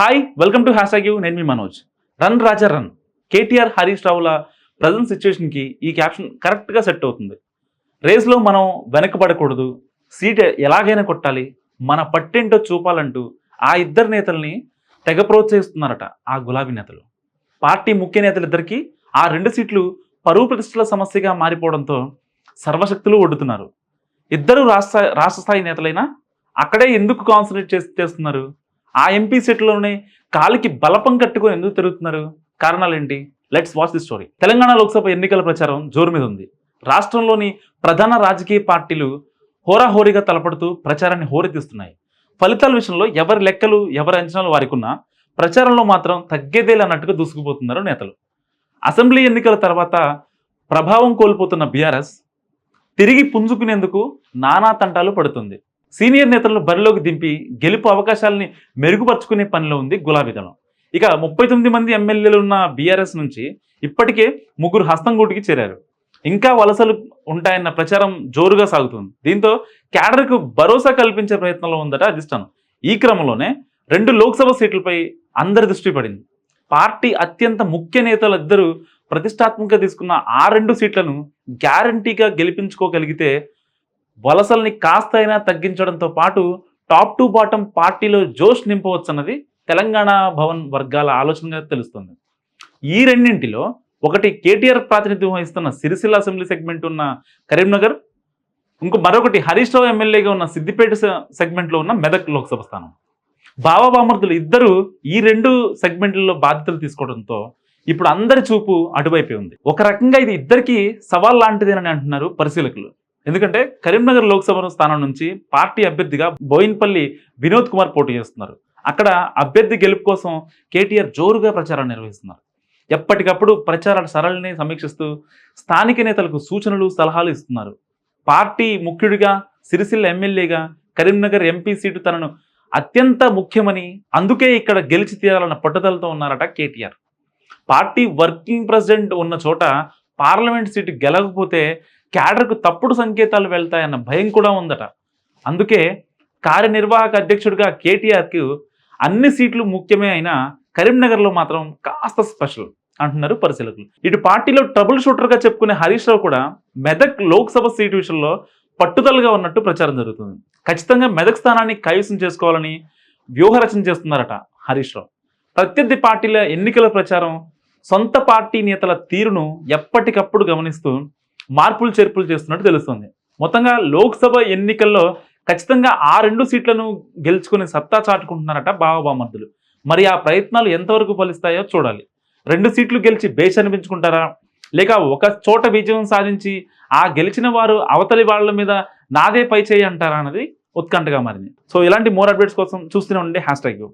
Hi welcome to hash you నేను మీ Manoj. Run Raja run KTR Harish Ravula present సిచ్యువేషన్కి ఈ caption కరెక్ట్గా set అవుతుంది. రేస్లో మనం వెనకబడకూడదు. సీట్ ఎలాగైనా కొట్టాలి. మన పట్టేంటో చూపాలంటూ ఆ ఇద్దరు నేతల్ని తెగ ప్రోత్సహిస్తున్నారట ఆ గులాబీ నేతలు. పార్టీ ముఖ్య నేతలిద్దరికీ ఆ రెండు సీట్లు పరువు ప్రతిష్టల సమస్యగా మారిపోవడంతో సర్వశక్తులు ఒడ్డుతున్నారు. ఇద్దరు రాష్ట్ర రాష్ట్ర స్థాయి నేతలైనా అక్కడే ఎందుకు కాన్సన్ట్రేట్ చేసి చేస్తున్నారు? ఆ ఎంపీ సీట్లోనే కాలికి బలపం కట్టుకొని ఎందుకు తిరుగుతున్నారు? కారణాలు ఏంటి let's watch the story Telangana Lok Sabha ఎన్నికల ప్రచారం జోరు మీద ఉంది. రాష్ట్రంలోని ప్రధాన రాజకీయ పార్టీలు హోరాహోరీగా తలపడుతూ ప్రచారాన్ని హోరెత్తిస్తున్నాయి. ఫలితాల విషయంలో ఎవరి లెక్కలు ఎవరి అంచనాలు వారికున్నా ప్రచారంలో మాత్రం తగ్గేదేలన్నట్టుగా దూసుకుపోతున్నారు నేతలు. అసెంబ్లీ ఎన్నికల తర్వాత ప్రభావం కోల్పోతున్న బీఆర్ఎస్ తిరిగి పుంజుకునేందుకు నానా తంటాలు పడుతుంది. సీనియర్ నేతలను బరిలోకి దింపి గెలుపు అవకాశాలని మెరుగుపరుచుకునే పనిలో ఉంది గులాబీ దళం. ఇక ముప్పై తొమ్మిది మంది ఎమ్మెల్యేలు ఉన్న బీఆర్ఎస్ నుంచి ఇప్పటికే ముగ్గురు హస్తంగూటికి చేరారు. ఇంకా వలసలు ఉంటాయన్న ప్రచారం జోరుగా సాగుతుంది. దీంతో క్యాడర్కు భరోసా కల్పించే ప్రయత్నంలో ఉందట అధిష్టానం. ఈ క్రమంలోనే రెండు లోక్సభ సీట్లపై అందరి దృష్టి పడింది. పార్టీ అత్యంత ముఖ్య నేతలు ఇద్దరు ప్రతిష్టాత్మకంగా తీసుకున్న ఆ రెండు సీట్లను గ్యారంటీగా గెలిపించుకోగలిగితే వలసల్ని కాస్త అయినా తగ్గించడంతో పాటు టాప్ టు బాటం పార్టీలో జోష్ నింపవచ్చన్నది తెలంగాణ భవన్ వర్గాల ఆలోచనగా తెలుస్తుంది. ఈ రెండింటిలో ఒకటి కేటీఆర్ ప్రాతినిధ్యం వహిస్తున్న సిరిసిల్ల అసెంబ్లీ సెగ్మెంట్ ఉన్న కరీంనగర్ ఇంకో మరొకటి హరీష్ రావు ఎమ్మెల్యేగా ఉన్న సిద్దిపేట సెగ్మెంట్లో ఉన్న మెదక్ లోక్సభ స్థానం. బావబామర్దులు ఇద్దరు ఈ రెండు సెగ్మెంట్లలో బాధ్యతలు తీసుకోవడంతో ఇప్పుడు అందరి చూపు అటువైపే ఉంది. ఒక రకంగా ఇది ఇద్దరికి సవాల్ లాంటిదేనని అంటున్నారు పరిశీలకులు. ఎందుకంటే కరీంనగర్ లోక్సభ స్థానం నుంచి పార్టీ అభ్యర్థిగా బోయిన్పల్లి వినోద్ కుమార్ పోటీ చేస్తున్నారు. అక్కడ అభ్యర్థి గెలుపు కోసం కేటీఆర్ జోరుగా ప్రచారం నిర్వహిస్తున్నారు. ఎప్పటికప్పుడు ప్రచారాల సరళిని సమీక్షిస్తూ స్థానిక నేతలకు సూచనలు సలహాలు ఇస్తున్నారు. పార్టీ ముఖ్యుడిగా సిరిసిల్ల ఎమ్మెల్యేగా కరీంనగర్ ఎంపీ సీటు తనను అత్యంత ముఖ్యమని అందుకే ఇక్కడ గెలిచి తీరాలన్న పట్టుదలతో ఉన్నారట కేటీఆర్. పార్టీ వర్కింగ్ ప్రెసిడెంట్ ఉన్న చోట పార్లమెంట్ సీటు గెలవకపోతే క్యాడర్కు తప్పుడు సంకేతాలు వెళ్తాయన్న భయం కూడా ఉందట. అందుకే కార్యనిర్వాహక అధ్యక్షుడిగా కేటీఆర్కు అన్ని సీట్లు ముఖ్యమే అయినా కరీంనగర్లో మాత్రం కాస్త స్పెషల్ అంటున్నారు పరిశీలకులు. ఇటు పార్టీలో ట్రబుల్ షూటర్గా చెప్పుకునే హరీష్ రావు కూడా మెదక్ లోక్సభ సీటు విషయంలో పట్టుదలగా ఉన్నట్టు ప్రచారం జరుగుతుంది. ఖచ్చితంగా మెదక్ స్థానాన్ని కైవసం చేసుకోవాలని వ్యూహరచన చేస్తున్నారట హరీష్ రావు. ప్రత్యర్థి పార్టీల ఎన్నికల ప్రచారం సొంత పార్టీ నేతల తీరును ఎప్పటికప్పుడు గమనిస్తూ మార్పులు చేర్పులు చేస్తున్నట్టు తెలుస్తుంది. మొత్తంగా లోక్సభ ఎన్నికల్లో ఖచ్చితంగా ఆ రెండు సీట్లను గెలుచుకుని సత్తా చాటుకుంటున్నారట బావబామర్దులు. మరి ఆ ప్రయత్నాలు ఎంతవరకు ఫలిస్తాయో చూడాలి. రెండు సీట్లు గెలిచి బేస్ అనిపించుకుంటారా? లేక ఒక చోట విజయం సాధించి ఆ గెలిచిన వారు అవతలి వాళ్ళ మీద నాదే పై చేయి అంటారా అన్నది ఉత్కంఠగా మారింది. సో ఇలాంటి మోర్ అప్డేట్స్ కోసం చూస్తూనే ఉండే హ్యాష్ ట్యాగ్